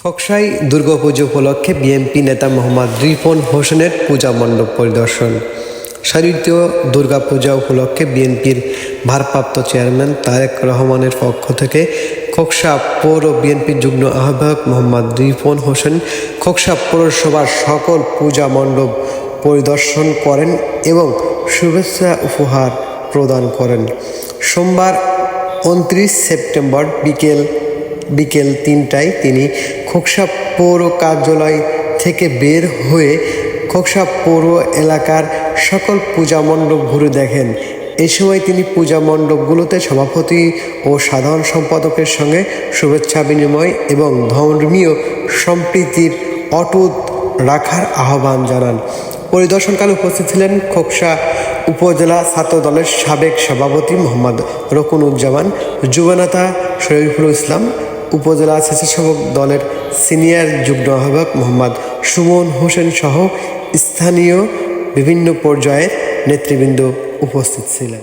খোকসাই দুর্গাপুজো উপলক্ষে বিএনপি নেতা মোহাম্মদ রিপন হোসেনের পূজা মণ্ডপ পরিদর্শন। শারদীয় দুর্গাপূজা উপলক্ষে বিএনপির ভারপ্রাপ্ত চেয়ারম্যান তারেক রহমানের পক্ষ থেকে খোকসা পৌর বিএনপির যুগ্ম আহ্বায়ক মোহাম্মদ রিপন হোসেন খোকসা পৌরসভার সকল পূজা মণ্ডপ পরিদর্শন করেন এবং শুভেচ্ছা উপহার প্রদান করেন। সোমবার উনত্রিশ সেপ্টেম্বর বিকেল বিকেল তিনটায় তিনি খোকসা পৌর কার্যালয় থেকে বের হয়ে খোকসা পৌর এলাকার সকল পূজা মণ্ডপ ঘুরে দেখেন। এই সময় তিনি পূজা মণ্ডপগুলোতে সভাপতি ও সাধারণ সম্পাদকের সঙ্গে শুভেচ্ছা বিনিময় এবং ধর্মীয় সম্প্রীতির অটুট রাখার আহ্বান জানান। পরিদর্শনকালে উপস্থিত ছিলেন খোকসা উপজেলা ছাত্র দলের সাবেক সভাপতি মোহাম্মদ রকুনুজ্জামান, যুবনেতা শরীফুল ইসলাম উপজেলা স্বেচ্ছাসেবক দলের সিনিয়র যুগ্ম আহ্বায়ক মোহাম্মদ সুমন হোসেন সহ স্থানীয় বিভিন্ন পর্যায়ের নেতৃবৃন্দ উপস্থিত ছিলেন।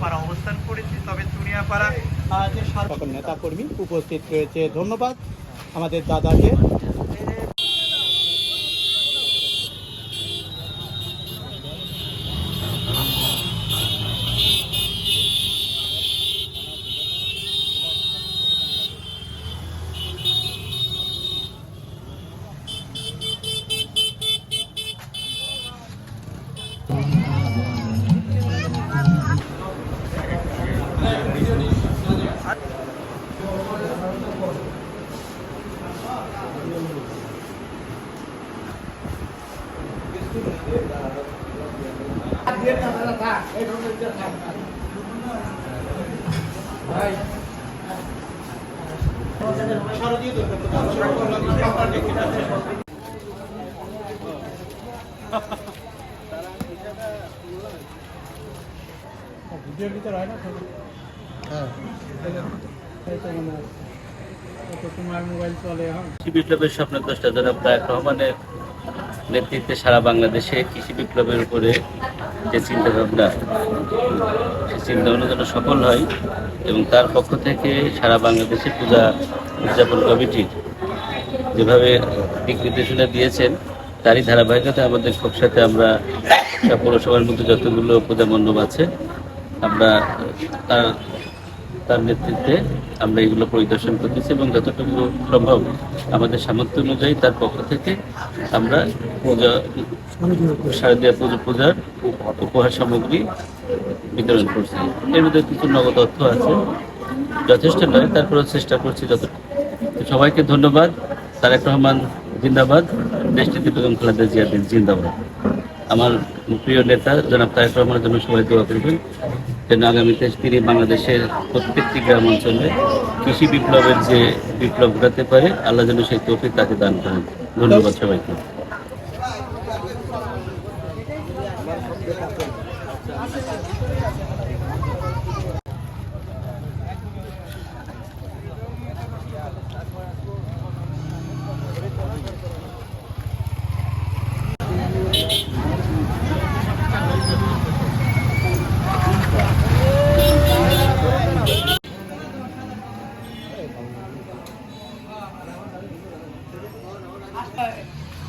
পাড়া অবস্থান করেছি তবে চুনিয়াপাড়া যে নেতা কর্মী উপস্থিত রয়েছে ধন্যবাদ। আমাদের দাদাকে ভিডিওর ভিতর হয় না হ্যাঁ। বিপ্লবের স্বপ্নদ্রষ্টা জনাব তারেক রহমানের নেতৃত্বে সারা বাংলাদেশে কৃষি বিপ্লবের উপরে যে চিন্তাভাবনা, সে চিন্তা যেন সফল হয় এবং তার পক্ষ থেকে সারা বাংলাদেশে পূজা উদযাপন কমিটির যেভাবে দিক নির্দেশনা দিয়েছেন, তারই ধারাবাহিকতা আমাদের সাথে আমরা পৌরসভার মধ্যে যতগুলো পূজা মণ্ডপ আছে, আমরা তার তার নেতৃত্বে আমরা এগুলো পরিদর্শন করতেছি এবং যতটুকু সম্ভব আমাদের সামর্থ্য অনুযায়ী তার পক্ষ থেকে আমরা পূজা, শারদীয় পুজো, পূজার উপহার সামগ্রী বিতরণ করছি। এর মধ্যে কিছু নগদ অর্থ আছে, যথেষ্ট নয়, তারপরেও চেষ্টা করছি যত সবাইকে ধন্যবাদ। তারেক রহমান জিন্দাবাদ। দেশটিতে বেগম খালেদা জিয়া জিন্দাবাদ। আমার প্রিয় নেতা জনাব তারেক রহমানের জন্য সবাই দোয়া করবেন। যেন আগামীতে তিনি বাংলাদেশের প্রত্যেকটি গ্রাম অঞ্চলে কৃষি বিপ্লবের যে বিপ্লব ঘটাতে পারে, আল্লাহ যেন সেই তৌফিক তাকে দান করেন। ধন্যবাদ সবাইকে।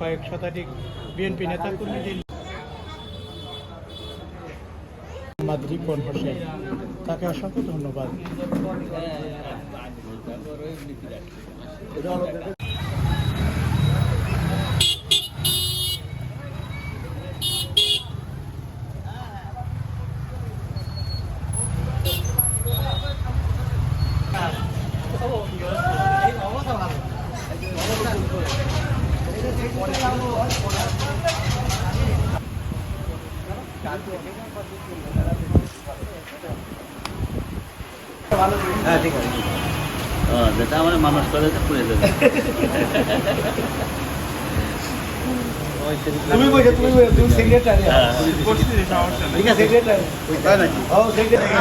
কয়েক শতাধিক বিএনপি নেতা কর্মী রিপন হোসেন তাকে অসংখ্য ধন্যবাদ। ও, যেটা আমার মানুষ করে পুড়ে দেবে তুমি বলছো তুমি বলছো তুমি সেক্রেটারি হ্যাঁ। ঠিক আছে। সেক্রেটারি তাই নাকি? ও সেক্রেটারি